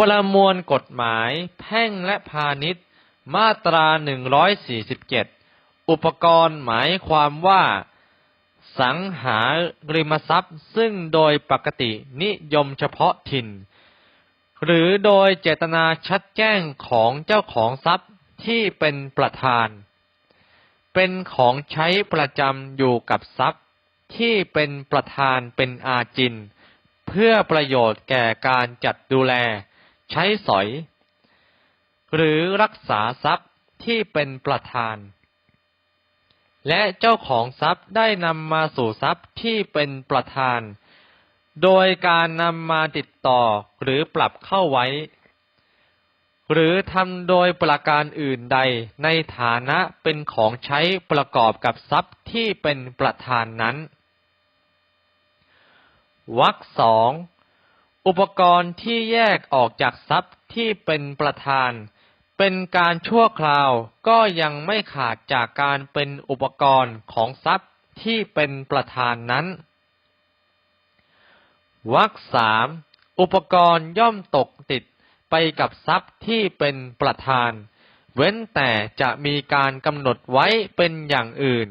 ประมวลกฎหมายแพ่งและพาณิชย์ มาตรา 147 อุปกรณ์หมายความว่า สังหาริมทรัพย์ซึ่งโดยปกตินิยมเฉพาะถิ่น หรือโดยเจตนาชัดแจ้งของเจ้าของทรัพย์ที่เป็นประธาน เป็นของใช้ประจำอยู่กับทรัพย์ที่เป็นประธานเป็นอาจิน เพื่อประโยชน์แก่การจัดดูแล ใช้สอย หรือรักษาทรัพย์ที่เป็นประธาน และเจ้าของทรัพย์ได้นำมาสู่ทรัพย์ที่เป็นประธาน โดยการนำมาติดต่อหรือปรับเข้าไว้ หรือทำโดยประการอื่นใดในฐานะเป็นของใช้ประกอบกับทรัพย์ที่เป็นประธานนั้นวรรคสอง อุปกรณ์ที่แยกออกจากทรัพย์ที่เป็นประธาน เป็นการชั่วคราวก็ยังไม่ขาดจากการเป็นอุปกรณ์ของทรัพย์ที่เป็นประธานนั้นวรรคสามอุปกรณ์ย่อมตกติดไปกับทรัพย์ที่เป็นประธาน เว้นแต่จะมีการกำหนดไว้เป็นอย่างอื่น